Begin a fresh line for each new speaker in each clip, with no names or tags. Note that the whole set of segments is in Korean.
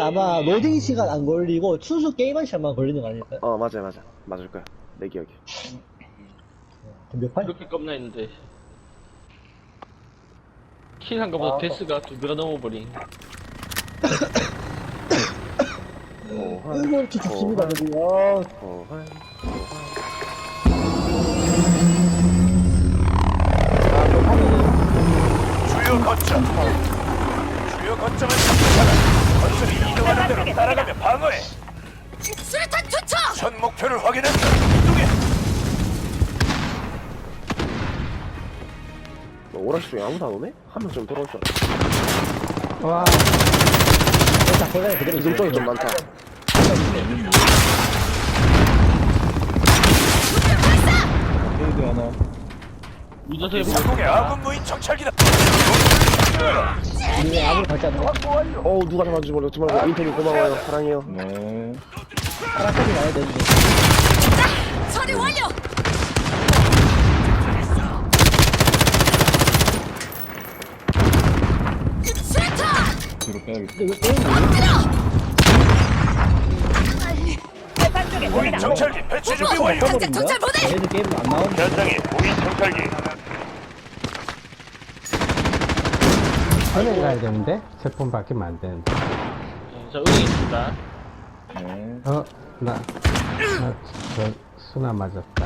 아마 로딩 시간 안 걸리고 순수 게임할 시간만 걸리는 거 아닐까요?
어 맞아 맞아 맞을 거야 내 기억에
몇 판?
그렇게 겁나 했는데 킬한 거보다
아.
데스가 두 배가 넘어버린
오한
아이고 이렇게 좋습니다 여기 아,
오한
주요 거점. 주요 거점을 점령하라. 이동하는 대로 따라가며 방어해.
수류탄 투척!
현 목표를 확인했다. 이동해.
너 오락실 중에 아무도 안 오네? 한명좀 돌아올 줄 알았어
와 일단 고장이 그대로
기둥 쪽이. 좀 많다
유저세
상공의 아군 무인 정찰기다.
이게 아무리 받지 않나?
어우 누가 잡아주지 모르겠지 말고 인터뷰 고마워요 사랑해요
네.
하나까지 나야 되는데
처리 완료! 수류탄!
뒤로 빼야겠다.
근데 왜 게임이
무인 정찰기 배치 준비 완료.
당장 정찰 보내!
얘들 안
현장에 무인 정찰기.
은행 가야 되는데? 제품 바뀌면 안 되는데.
저 은행 있습니다
네.
어, 나, 나, 저, 수나 맞았다.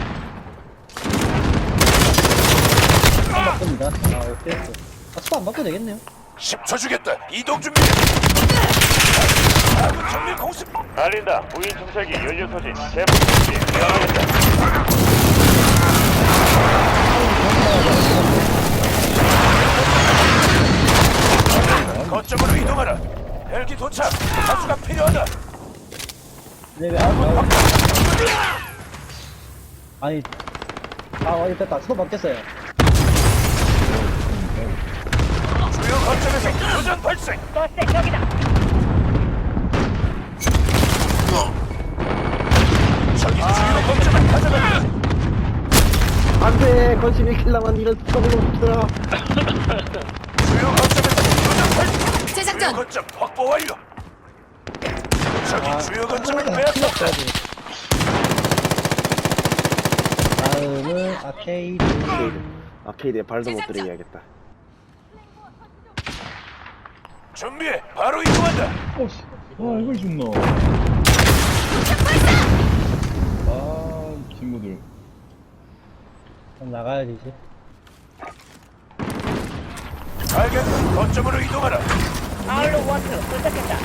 안 바꿉니다 아 오케이 아 수도 안 바꿔도 되겠네요
10초 주겠다. 이동 준비. 아군 정밀 공습. 알린다. 무인 정찰기 연료 소진. 제보 준비. 명하겠다. 거점으로 이동하라. 헬기 도착. 가수가 필요하다.
안 나와 아니 아 어디 됐다 수도 바뀌었어요
주요 거점에서 교전 발생. 저기
안돼 건심 1킬 남았 이런 썩은 놈들아
주요 거점에서. 주요! 거점 확보 완료. 저기 주요 거점을 빼앗았다.
다음은 아케이드
아케이드에 발도 못 들이게 해야겠다
준비해. 바로 이동한다.
아, 이걸 죽노. 아, 이 친구들.
그럼 나가야지 이제
알겠다. 거점으로 이동하라. 아울러 원투 도착했다.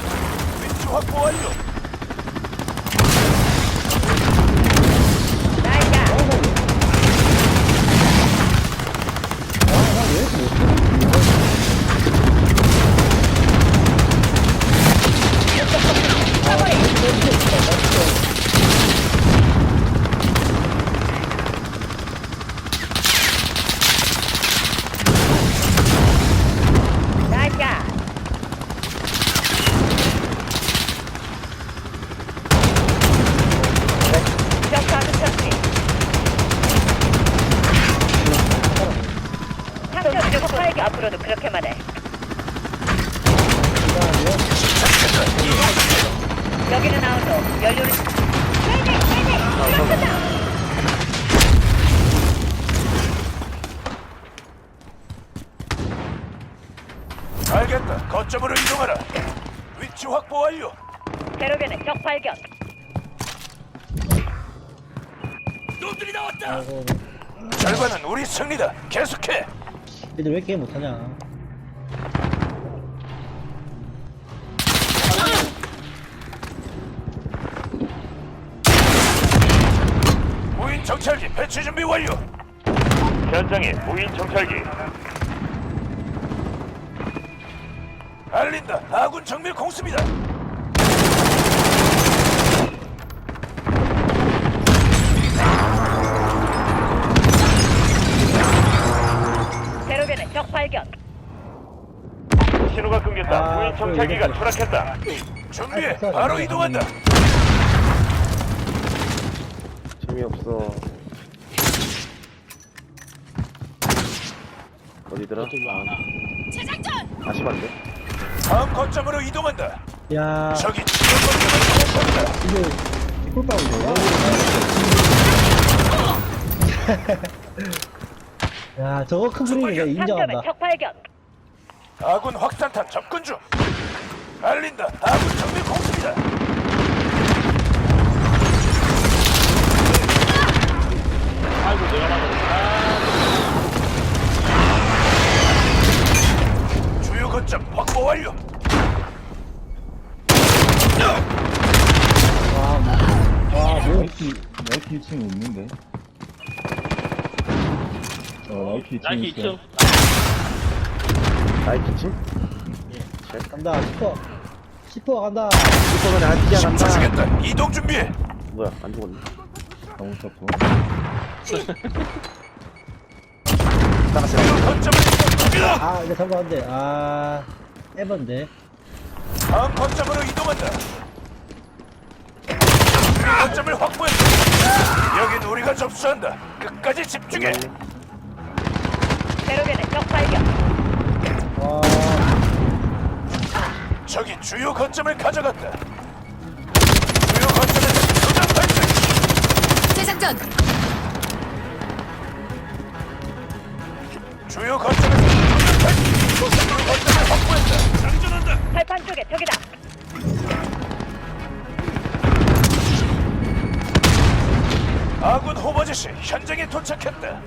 위치 확보 완료.
여기는 아웃도 연료를
알겠다. 거점으로 이동하라. 위치 확보 완료.
대로변에 적 발견.
놈들이 나왔다.
아이고
결과는 우리 승리다. 계속해.
얘들 왜 게임 못하냐
정찰기 배치 준비 완료. 현장에 무인 정찰기. 알린다. 아군 정밀 공습이다.
대로변에 적 발견.
신호가 끊겼다.
아,
무인 정찰기가 추락했다. 준비해.
아,
바로 이동한다.
재미없어 어디더라?
저도 안 와.
재장전!
다시 봤네
다음 거점으로 이동한다.
야,
거점을 공격한다.
이게 꿀빵이에요? 야, 저거 큰 분위기 내가 인정한다.
상점의 적 발견.
아군 확산탄 접근 중. 알린다. 아군 정밀 공습이다.
나이키, 나이키 2층 있는데. 어, 나이키 2층
나이키
있어.
2층.
나이키치?
간다, 슈퍼. 슈퍼 간다.
이거는 아티야 간다.
주겠다. 이동 준비해.
뭐야, 안 죽었네.
너무 좋고.
나갔어요.
주요 거점을 공격합니다.
아, 이거 돼. 아, 에반데.
다음 거점으로 이동한다. 거점을 확보했다. 여긴 우리가 접수한다. 끝까지 집중해.
대로변의 적 발견.
와,
적이 주요 거점을 가져갔다. 주요 거점에서 교전 발생.
재장전.
주요 거점에서 교전 발생. 주요 거점을 확보했다. 장전한다.
발판 쪽에 적이다.
아군 호버즈시 현장에 도착했다.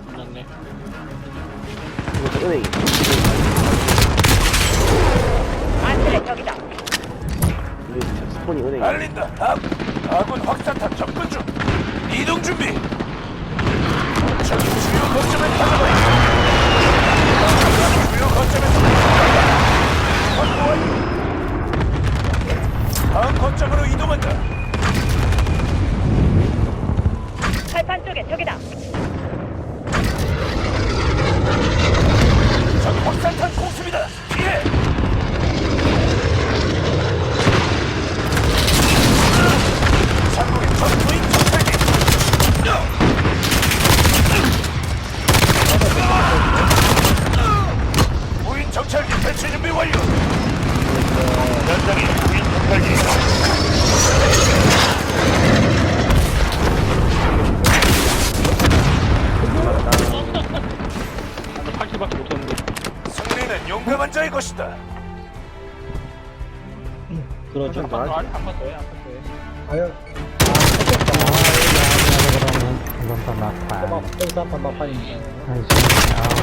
적이다.
스폰이 은행이.
알린다. 아, 아군 확산탄 접근 중. 이동 준비. 승리는 용감한 자의 것이다.
그렇죠.
좀 나아지.
한번 더 해, 한번 더 해.
과연,
판 막판.
막, 막, 막, 막판입니다.
한시 아우